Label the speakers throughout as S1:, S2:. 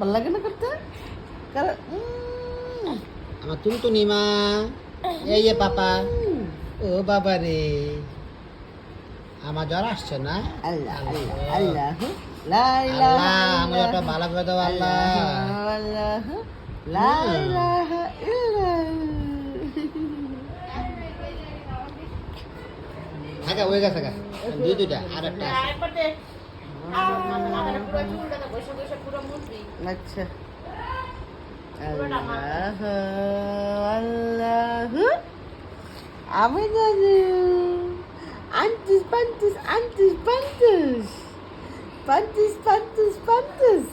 S1: ভালো লাগে না করতে? কারণ
S2: আমার টুনটুনি মা এই যে পাপা। ও বাবা রে। আমার জ্বর আসছে না?
S1: আল্লাহ আল্লাহ। আল্লাহ লা ইলাহা।
S2: আল্লাহ ভালো করে দেবো আল্লাহ।
S1: আল্লাহ লা ইলাহা। ইল্লাল্লাহ
S2: থাকা হয়ে গেছে দুই দুইটা আর একটা।
S1: আচ্ছা। আল্লাহ আল্লাহ। আমি জানি। আন্টিস পান্টিস আন্টিস পান্টিস। পান্টিস পান্টিস পান্টিস।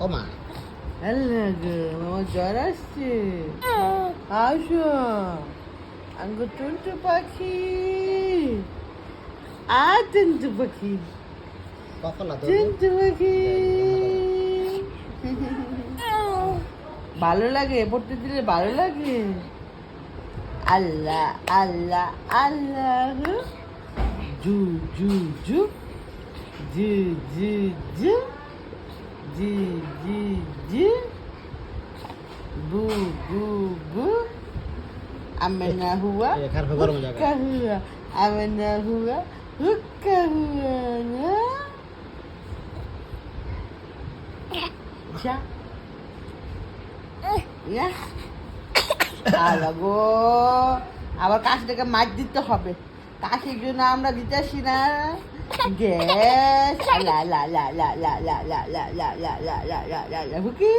S2: ও মা
S1: আল্লাহ গো আমার জ্বর আসছে। আসো। আঙ্গ টুনটু পাখি। আ টুনটু পাখি। টুনটু পাখি। ভালো লাগে পড়তে দিলে ভালো লাগে। আল্লাহ আল্লাহ আল্লাহ। জু জু জু। জি জি জি। জি জি জি। বু বু বু। আমেনা হুয়া
S2: এই খার ফে গরম যাবে
S1: হুক্কা হুয়া আমেনা হুয়া হুক্কা হুয়া না যা ইয়া আলা গো আবার কাশিটাকে মাছ দিতে হবে কাশির জন্য আমরা দিতেছি না গ্যাস লা লা লা লা লা লা লা লা লা লা লা লা লা লা লা হুকি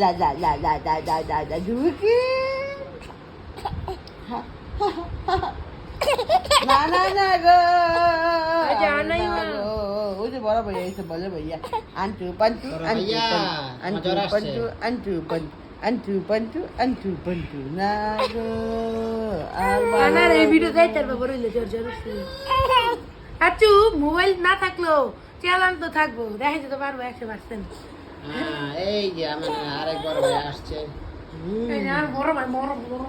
S1: লা লা লা লা লা লা লা লা হুকি না না না গো। না গো। ওই যে বড় ভাইয়া এসে বলে ভাইয়া। আন্টু পান্টু
S2: বড়
S1: আন্টু আন্টু পান্টু আন্টু পান্টু আন্টু পান্টু আন্টু পান্টু। না গো আর
S3: এই ভিডিও যাই তার ব্যাপার হইলে জ্বর আসছে। আচ্ছু মোবাইল না থাকলেও চালান তো থাকব। দেখা যেতে পারব একশো পার্সেন্ট
S2: হ্যাঁ, এই যে আমার আরেকবার ভাই আসছে।
S3: আর বড় ভাই বড় বড়।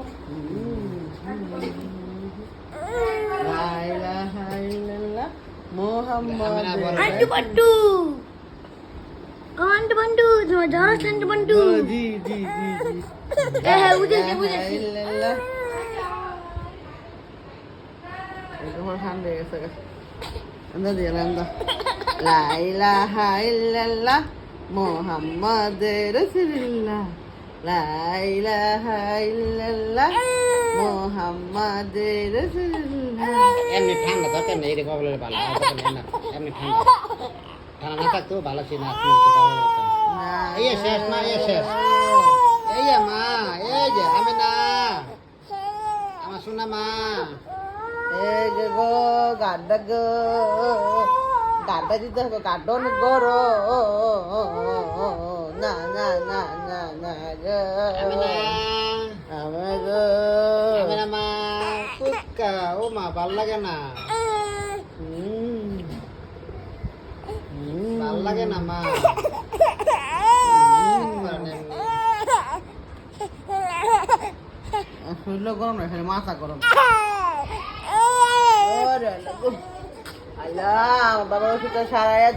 S3: అంటు పట్టు అంటు పండు జోరస్
S1: అంటు పండు ലായില്ല മോഹമ്മദ് റസൂലുള്ള
S3: হ্যাঁ।
S1: মোহাম্মদ হ্যাঁ।
S2: এমনি ঠান্ডা তো কেন এই রেখা ভালো এমনি ঠান্ডা। ভালো ছিল না এই শেষ না এই শেষ। এই মা এই যে না আমার শোনা মা।
S1: এই গো গাড্ডা গো। গাড্ডা দিতে হবে গাড্ডা অনেক
S2: গরম ফুচকা ও মা ভালো লাগে না। ভালো লাগে না মা।
S1: শরীর মানে গরম না এখানে মাথা গরম। আল্লাহ বাবা ওষুধ সারাইয়া